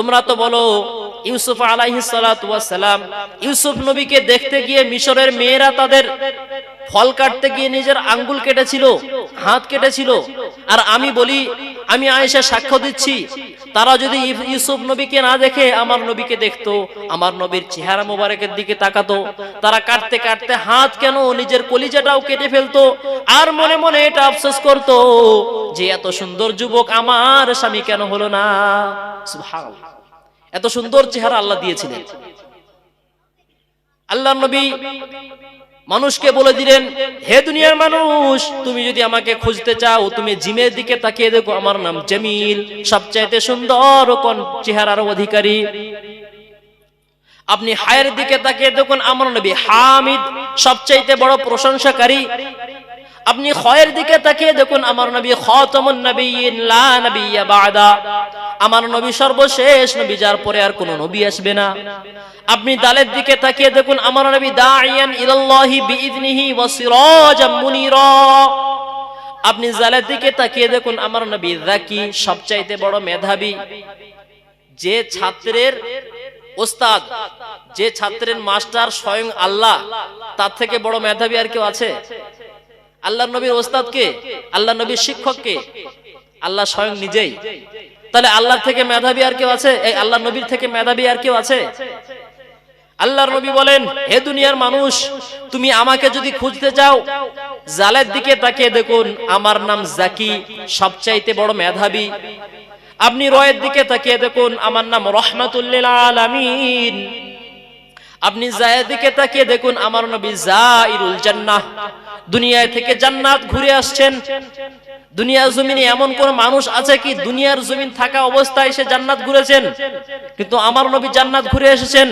তোমরা তো বলো, ইউসুফ সালাম, ইউসুফ নবীকে দেখতে গিয়ে মিশরের মেয়েরা তাদের ফল কাটতে গিয়ে নিজের আঙ্গুল কেটেছিল, হাত কেটেছিল। আর আমি বলি, আমি আয়েশা সাক্ষ্য দিচ্ছি তারা যদি ইউ- ইউসুফ নবীকে না দেখে, আমার নবীকে দেখতো, আমার নবীর চেহারা মোবারকের দিকে তাকাতো, তারা কাটতে কাটতে হাত কেন নিজের কলিজাটাও কেটে ফেলতো, আর মনে মনে এটা আফসোস করতো, যে এত সুন্দর যুবক আমার স্বামী কেন হলো না? এত সুন্দর চেহারা আল্লাহ দিয়েছিলেন। আল্লাহ নবী মানুষকে বলে দিলেন, হে দুনিয়ার মানুষ, তুমি যদি আমাকে খুঁজতে চাও, তুমি জিমের দিকে তাকিয়ে দেখো, আমার নাম জামিল, সবচাইতে সুন্দর কোন চেহারার অধিকারী? আপনি হায়ের দিকে তাকিয়ে দেখুন, আমার নবী হামিদ সবচাইতে বড় প্রশংসাকারী। আপনি খয়ের দিকে তাকিয়ে দেখুন, আমার নবী খতমুন নবিয়িন লা নবিয়্যা বাদা। আমার নবী সর্বশেষ নবী, যার পরে আর কোনো নবী আসবে না। আপনি দালের দিকে তাকিয়ে দেখুন, আমার নবী দাইয়ান ইলাল্লাহি বিইذনিহি ওয়া সিরাজাম মুনিরা। আপনি জালের দিকে তাকিয়ে দেখুন, আমার নবী যাকি সবচাইতে বড় মেধাবী। যে ছাত্রের ওস্তাদ, যে ছাত্রের মাস্টার স্বয়ং আল্লাহ, তার থেকে বড় মেধাবী আর কেউ আছে? আল্লাহ নবীর ওস্তাদ কে? আল্লাহ নবীর শিক্ষক কে? আল্লাহ স্বয়ং নিজেই। তাহলে আল্লাহ থেকে মেধাবী আর কেউ আছে? এই আল্লাহ নবীর থেকে মেধাবী আর কেউ আছে? আল্লাহর নবী বলেন, হে দুনিয়ার মানুষ, তুমি আমাকে যদি খুঁজতে চাও, জালের দিকে তাকিয়ে দেখুন, আমার নাম জাকি, সবচাইতে বড় মেধাবী। আপনি রয়ের দিকে তাকিয়ে দেখুন, আমার নাম রহমাতুল্লিল আপনি জায়ের দিকে তাকিয়ে দেখুন, আমার নবী জাইরুল জান্নাহ। দুনিয়ায় থেকে জান্নাত ঘুরে আসছেন। দুনিয়ার জমিনে এমন কোন মানুষ আছে কি? দুনিয়ার জমিন থাকা অবস্থায় সে জান্নাত ঘুরেছেন। কিন্তু আমার নবী জান্নাত ঘুরে এসেছেন।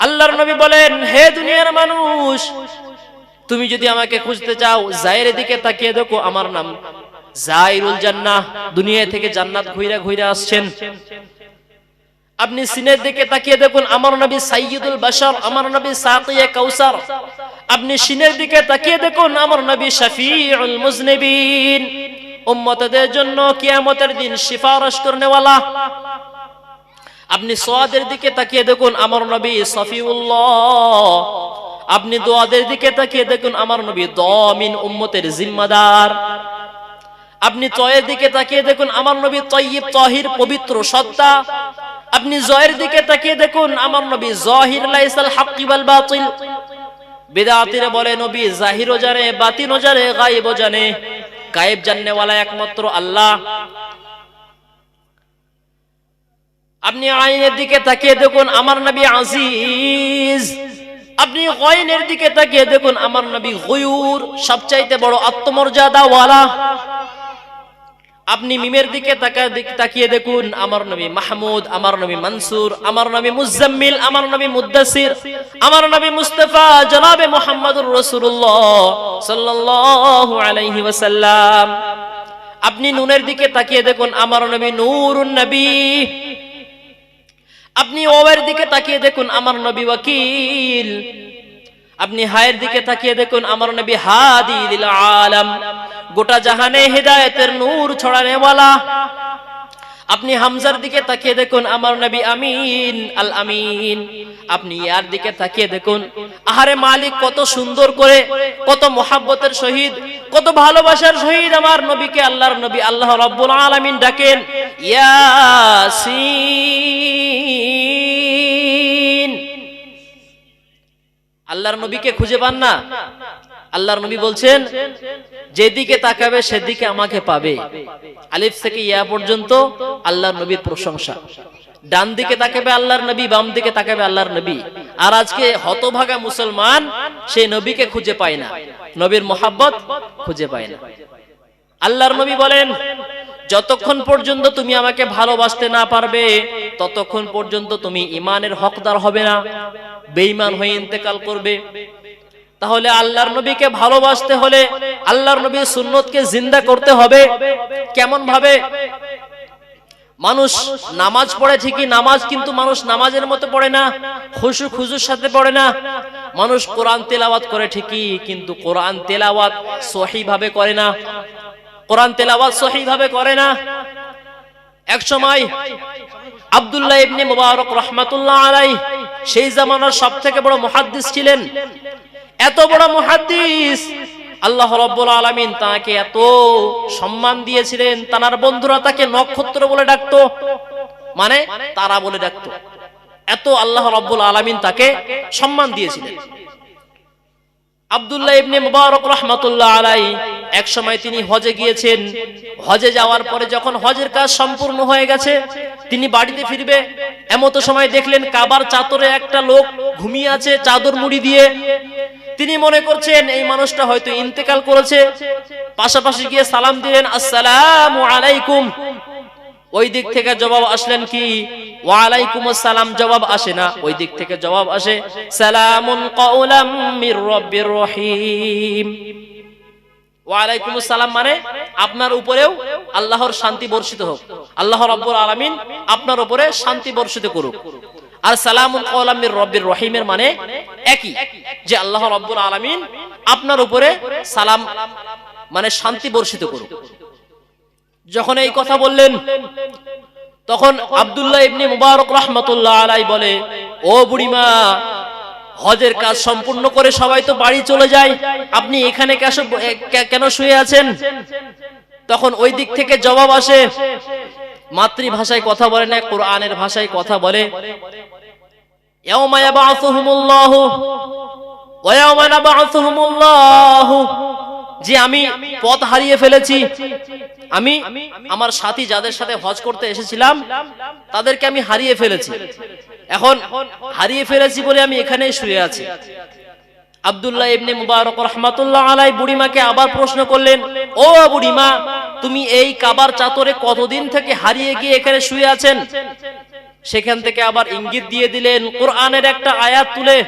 আল্লাহর নবী বলেন, হে দুনিয়ার মানুষ, তুমি যদি আমাকে খুঁজতে চাও, জায়ের দিকে তাকিয়ে দেখো, আমার নাম জাইরুল জান্নাহ। দুনিয়া থেকে জান্নাত ঘুরে ঘুরে আসছেন। আপনি সিনের দিকে তাকিয়ে দেখুন, আমার নবী সাইয়্যিদুল বাশার, আমার নবী সাকিয়ে কাউসার। আপনি সিনের দিকে তাকিয়ে দেখুন, আমার নবী শাফিউল মুজনিবিন। উম্মতদের জন্য কিয়ামতের দিন সিফারিশ করনেওয়ালা। আপনি সোয়াদের দিকে তাকিয়ে দেখুন, আমার নবী সফিউল্লাহ আপনি দোয়াদের দিকে তাকিয়ে দেখুন, আমার নবী দমিন উম্মতের জিম্মাদার। আপনি তয়ের দিকে তাকিয়ে দেখুন, আমার নবী তয়্যিব তহির পবিত্র সত্তা। আপনি জয়ের দিকে তাকিয়ে দেখুন, আমার নবী জহির লাইসাল হাক্কি ওয়াল বাতিল। বলে, নবী, জাহিরও জানে, বাতিনও জানে জানে। জানেওয়ালা একমাত্র আল্লাহ। আপনি আইনের দিকে তাকিয়ে দেখুন, আমার নবী আজিজ। আপনি গয়নের দিকে তাকিয়ে দেখুন, আমার নবী গয়ুর, সবচাইতে বড় আত্মমর্যাদা ওয়ালা আপনি মিমের দিকে তাকিয়ে দেখুন, আমার নবী মাহমুদ, আমার নবী মনসুর, আমার নবী মুজাম্মিল, আমার নবী মুদ্দাসির আমার নবী মুস্তাফা, জনাবে মোহাম্মদুর রাসূলুল্লাহ সাল্লাল্লাহু আপনি নুনের দিকে তাকিয়ে দেখুন, আমার নবী নূরুন নবী। আপনি ওয়ের দিকে তাকিয়ে দেখুন, আমার নবী ওয়াকিল। আপনি হায়ের দিকে তাকিয়ে দেখুন, আমার নবী হাদি লিল আলাম। গোটা জাহানে হেদায়েতের নূর ছড়ানে ওয়ালা আপনি হামজার দিকে তাকিয়ে দেখুন, আমার নবী আমিন, আল আমিন। আপনি ইয়ার দিকে তাকিয়ে দেখুন, আহারে মালিক কত সুন্দর করে, কত মোহাব্বতের শহীদ, কত ভালোবাসার শহীদ আমার নবীকে আল্লাহর নবী, আল্লাহ রব্বুল আলামিন ডাকেন, ইয়াসিন। আল্লাহর নবীকে খুঁজে পান না? আল্লাহর নবী বলছেন যেদিকে তাকাবে, সেদিকে আমাকে পাবে। আলিফ থেকে ইয়া পর্যন্ত আল্লাহর নবীর প্রশংসা। ডান দিকে তাকাবে আল্লাহর নবী, বাম দিকে তাকাবে আল্লাহর নবী। আর আজকে হতভাগা মুসলমান সেই নবীকে খুঁজে পায় না। নবীর মোহাব্বত খুঁজে পায় না। আল্লাহর নবী বলেন, যতক্ষণ পর্যন্ত তুমি আমাকে ভালোবাসতে না পারবে, ততক্ষণ পর্যন্ত তুমি ইমানের হকদার হবে না। বেঈমান হয়ে ইন্তেকাল করবে। তাহলে আল্লাহর নবীকে ভালোবাসতে হলে আল্লাহর নবীর সুন্নতকে জিন্দা করতে হবে। কেমন ভাবে? মানুষ নামাজ পড়ে ঠিকই, নামাজ কিন্তু মানুষ নামাজের মতো পড়ে না, খুশু খুজুর সাথে পড়ে না। মানুষ কোরআন তেলাওয়াত করে ঠিকই, কিন্তু কোরআন তেলাওয়াত সহি ভাবে করে না। কোরআন তেলাওয়াত সহি ভাবে করে না। এক সময় আব্দুল্লাহ ইবনে মুবারক রহমাতুল্লাহ আলাই সেই জামানার সব থেকে বড় মুহাদ্দিস ছিলেন। এত বড় মুহাদ্দিস। আল্লাহ রব্বুল আলামিন তাকে এত সম্মান দিয়েছিলেন তার বন্ধুরা তাকে নক্ষত্র বলে ডাকতো। মানে তারা বলে ডাকতো। এত আল্লাহ রব্বুল আলামিন তাকে সম্মান দিয়েছিলেন। আব্দুল্লাহ ইবনে মুবারক রহমাতুল্লাহ আলাই এক সময় তিনি হজে গিয়েছেন। হজে যাওয়ার পরে যখন হজের কাজ সম্পূর্ণ হয়ে গেছে, তিনি বাড়িতে ফিরবে। এমতো সময় দেখলেন কাবার চাদরে একটা লোক ঘুমিয়ে আছে চাদর মুড়ি দিয়ে। তিনি মনে করছেন এই মানুষটা হয়তো ইন্তেকাল করেছে। পাশাপাশি গিয়ে সালাম দিলেন, আসসালামু আলাইকুম। ওই দিক থেকে জবাব আসলেন কি? ওয়ালাইকুম আসসালাম। জবাব আসে না। ওই দিক থেকে জবাব আসে, সালামুন কাউলাম মির রব্বির রহিম। ওয়ালাইকুম আসসালাম মানে আপনার উপরেও আল্লাহর শান্তি বর্ষিত হোক। আল্লাহ রব্বুল আলামিন আপনার উপরে শান্তি বর্ষিত করুক। আর সালামুন কাউলাম মির রব্বির রহিমের মানে একই, যে আল্লাহ রব্বুল আলামিন আপনার উপরে সালাম মানে শান্তি বর্ষিত করুক। যখন এই কথা বললেন, তখন আব্দুল্লাহ ইবনে মুবারক রহমতুল্লাহ আলাই বলে, ও বুড়িমা, হজের কাজ সম্পূর্ণ করে সবাই তো বাড়ি চলে যায়, আপনি এখানে কেন শুয়ে আছেন? তখন ওই দিক থেকে জবাব আসে মাতৃভাষায় কথা বলে না, কোরআনের ভাষায় কথা বলে। যে আমি পথ হারিয়ে ফেলেছি, আমি আমার সাথী যাদের সাথে হজ করতে এসেছিলাম, তাদেরকে আমি হারিয়ে ফেলেছি। এখন হারিয়ে ফেলেছি বলে আমি এখানেই শুয়ে আছি। আব্দুল্লাহ ইবনে মুবারক রহমাতুল্লাহ আলাই বুড়িমাকে আবার প্রশ্ন করলেন, ও বুড়িমা, তুমি এই কাবার চাতরে কতদিন থেকে হারিয়ে গিয়ে এখানে শুয়ে আছেন? সেখান থেকে আবার ইঙ্গিত দিয়ে দিলেন, কোরআনের একটা আয়াত তুলে।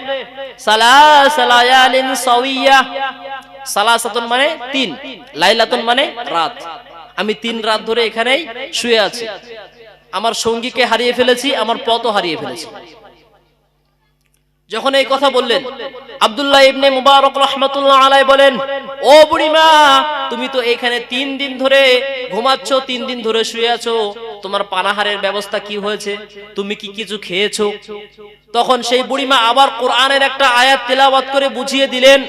মানে তিন, লাইলাতুন মানে রাত। আমি তিন রাত ধরে এখানেই শুয়ে আছি। আমার সঙ্গীকে হারিয়ে ফেলেছি, আমার পথও হারিয়ে ফেলেছি। যখন এই কথা বললেন, আবদুল্লাহ ইবনে মুবারক রহমতুল্লাহ আলাই বলেন, ও বুড়িমা তুমি তো এখানে তিন দিন ধরে ঘুমাচ্ছ, তিন দিন ধরে শুয়ে আছো। তোমার পানাহারের ব্যবস্থা কি হয়েছে? তুমি কি কিছু খেয়েছো? তখন সেই বুড়িমা আবার কোরআনের একটা আয়াত তেলাওয়াত করে বুঝিয়ে দিলেন,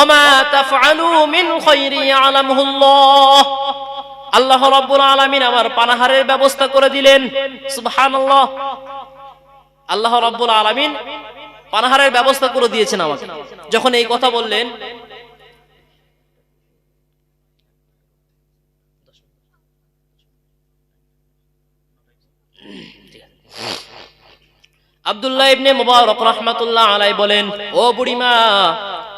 ওমা তাফআলু মিন খাইরি ইয়ালামুহুল্লাহ। আল্লাহ রাব্বুল আলামিন আমার পানাহারের ব্যবস্থা করে দিলেন, সুবহানাল্লাহ। আল্লাহ রাব্বুল আলামিন পানাহারের ব্যবস্থা করে দিয়েছেন আমাকে। যখন এই কথা বললেন, আব্দুল্লাহ ইবনে মুবারক রাহমাতুল্লাহ আলাই বলেন, ও বুড়িমা,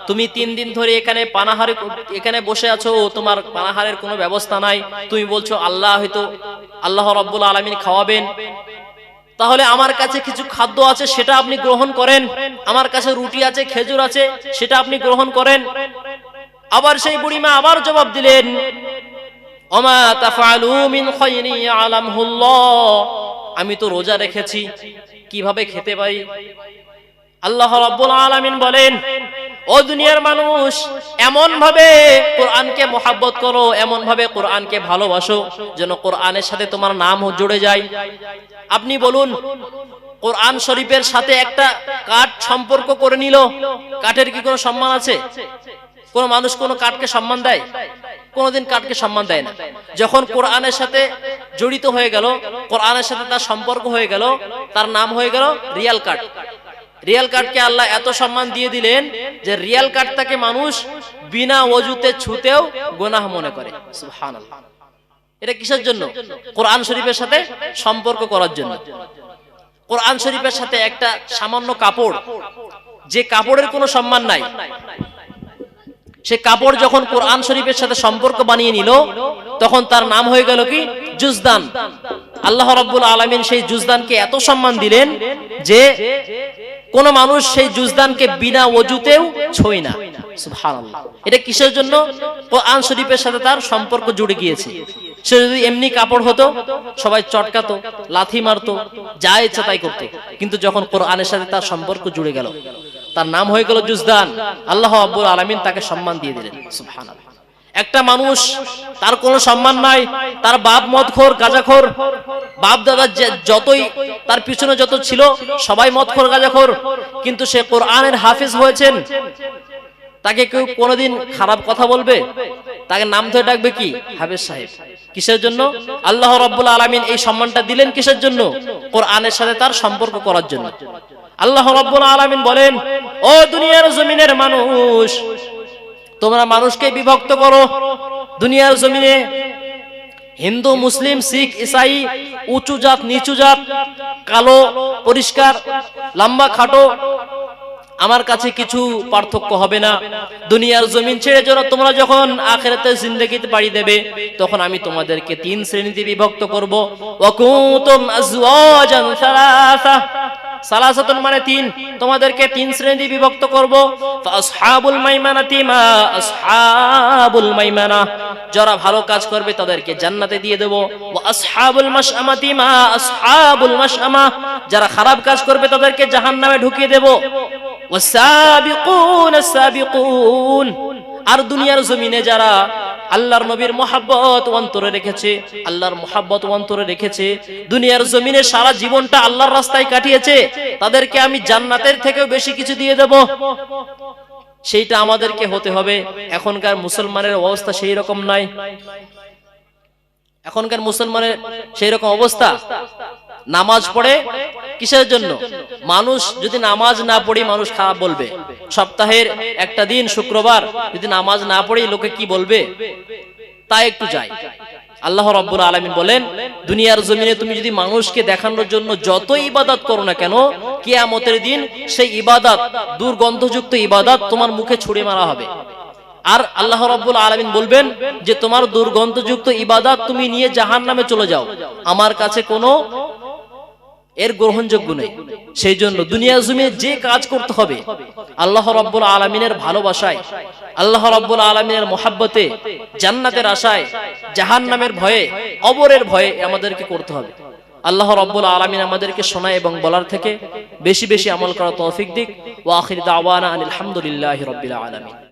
তুমি তিন দিন ধরে এখানে পানাহারে এখানে বসে আছো, তোমার পানাহারের কোনো ব্যবস্থা নাই। তুমি বলছো, আল্লাহ হয়তো, আল্লাহ রাব্বুল আলামিন খাওয়াবেন। তাহলে আমার কাছে কিছু খাদ্য আছে, সেটা আপনি গ্রহণ করেন। আমার কাছে রুটি আছে, খেজুর আছে, সেটা আপনি গ্রহণ করেন। আবার সেই বুড়িমা আবার জবাব দিলেন আমি তো রোজা রেখেছি, কীভাবে খেতে পাই আল্লাহ রব্বুল আলমিন বলেন ও দুনিয়ার মানুষ এমন ভাবে কোরআনকে মোহাব্বত করো এমন ভাবে কোরআনকে ভালোবাসো, যেন কোরআনের সাথে তোমার নাম জুড়ে যায়। আপনি বলুন, কোরআন শরীফের সাথে একটা কাঠ সম্পর্ক করে নিল, কাঠের কি কোনো সম্মান আছে? কোন মানুষ কোন কাঠকে সম্মান দেয়? কোনদিন কাঠকে সম্মান দেয় না। যখন কোরআনের সাথে জড়িত হয়ে গেল, কোরআনের সাথে তার সম্পর্ক হয়ে গেল, তার নাম হয়ে গেল রিয়াল কাঠ। রিয়াল কাঠকে আল্লাহ এত সম্মান দিয়ে দিলেন যে রিয়াল কাঠটাকে মানুষ বিনা অজুতে ছুতেও গোনাহ মনে করে। এটা কিসের জন্য? কোরআন শরীফের সাথে সম্পর্ক করার জন্য। কোরআন শরীফের সাথে একটা সামান্য কাপড়, যে কাপড়ের কোনো সম্মান নাই। সে কাপড় যখন কোরআন শরীফের সাথে সম্পর্ক বানিয়ে নিল, তখন তার নাম হয়ে গেল কি? জুজদান। আল্লাহ রাব্বুল আলামিন সেই জুজদানকে এত সম্মান দিলেন যে কোন মানুষ সেই জুজদানকে বিনা অজুতেও ছই না। এটা কিসের জন্য? কোরআন শরীফের সাথে তার সম্পর্ক জুড়ে গিয়েছে। সে যদি এমনি কাপড় হতো, সবাই চটকাতো, লাথি মারতো, যা ইচ্ছা তাই করতো। কিন্তু যখন কোরআনের সাথে তার সম্পর্ক জুড়ে গেল, তার নাম হয়ে গেল জুজদান। আল্লাহ আব্বুল আলমিন তাকে সম্মান দিয়ে দিলেন। সুবহানাল্লাহ। একটা মানুষ, তার কোনো সম্মান নাই, তার বাপ মদখোর, গাজাখোর। বাপ, দাদা যতই তার পিছনে যত ছিল, সবাই মদখোর, গাজাখোর। কিন্তু সে কোরআনের হাফিজ হয়েছেন। তাকে কেউ কোনোদিন খারাপ কথা বলবে? তাকে নাম ধরে ডাকবে কি? হাফিজ সাহেব। কিসের জন্য? আল্লাহ রাব্বুল আলামিন এই সম্মানটা দিলেন কিসের জন্য? কোরআনের সাথে তার সম্পর্ক করার জন্য। আল্লাহ রাব্বুল আলামিন বলেন, ও দুনিয়ার জমিনের মানুষ তোমরা মানুষকে বিভক্ত করো। দুনিয়ার জমিনে হিন্দু, মুসলিম, শিখ, ইসাই, উঁচু জাত, নিচু জাত, কালো, পরিষ্কার, লম্বা, খাটো, আমার কাছে কিছু পার্থক্য হবে না। দুনিয়ার জমিন ছেড়ে যেন তোমরা যখন আখেরাতে জিন্দগিতে পাড়ি দেবে, তখন আমি তোমাদেরকে তিন শ্রেণীতে বিভক্ত করব। সালাসাতুন মানে তিন। তোমাদেরকে তিন শ্রেণি বিভক্ত করব। আসহাবুল আসহাবুল মাইমানা। যারা ভালো কাজ করবে তাদেরকে জান্নাতে দিয়ে দেব। ওয়া আসহাবুল আসহাবুল মাশআমা। যারা খারাপ কাজ করবে তাদেরকে জাহান্নামে ঢুকিয়ে দেব। ওয়াসাবিকুন সাবিকুন। আর দুনিয়ার জমিনে যারা আল্লাহর নবীর মহাব্বত অন্তরে রেখেছে, আল্লাহর মহাব্বত অন্তরে রেখেছে। দুনিয়ার জমিনে সারা জীবনটা আল্লাহর রাস্তায় কাটিয়েছে, তাদেরকে আমি জান্নাতের থেকেও বেশি কিছু দিয়ে দেব। সেইটা আমাদেরকে হতে হবে। এখনকার মুসলমানের অবস্থা সেই রকম নাই এখনকার মুসলমানের সেই রকম অবস্থা। নামাজ পড়ে কিসের জন্য? মানুষ যদি নামাজ না পড়ি, মানুষ খারাপ বলবে। সপ্তাহের একটা দিন, শুক্রবার, যদি নামাজ না পড়ি, লোকে কি বলবে? তা একটু যাই। আল্লাহ রব্বুল আলমিন বলেন, দুনিয়ার জমিনে তুমি যদি মানুষকে দেখানোর জন্য যত ইবাদত করো না কেন, কিয়ামতের দিন সেই ইবাদত, দুর্গন্ধযুক্ত ইবাদত তোমার মুখে ছুড়ে মারা হবে। আর আল্লাহ রব্বুল আলমিন বলবেন যে, তোমার দুর্গন্ধযুক্ত ইবাদত তুমি নিয়ে জাহান নামে চলে যাও। আমার কাছে কোনো এর গ্রহণযোগ্য নেই। সেই জন্য দুনিয়া জমিনে যে কাজ করতে হবে, আল্লাহ রব্বুল আলমিনের ভালোবাসায়, আল্লাহ রব্বুল আলমিনের মোহাব্বতে, জান্নাতের আশায় জাহান নামের ভয়ে অবরের ভয়ে আমাদেরকে করতে হবে। আল্লাহ রব্বুল আলমিন আমাদেরকে শোনা এবং বলার থেকে বেশি বেশি আমল করা তৌফিক দিক। ও আখির দাওয়ানা আলহামদুলিল্লাহ রবিল আলমিন।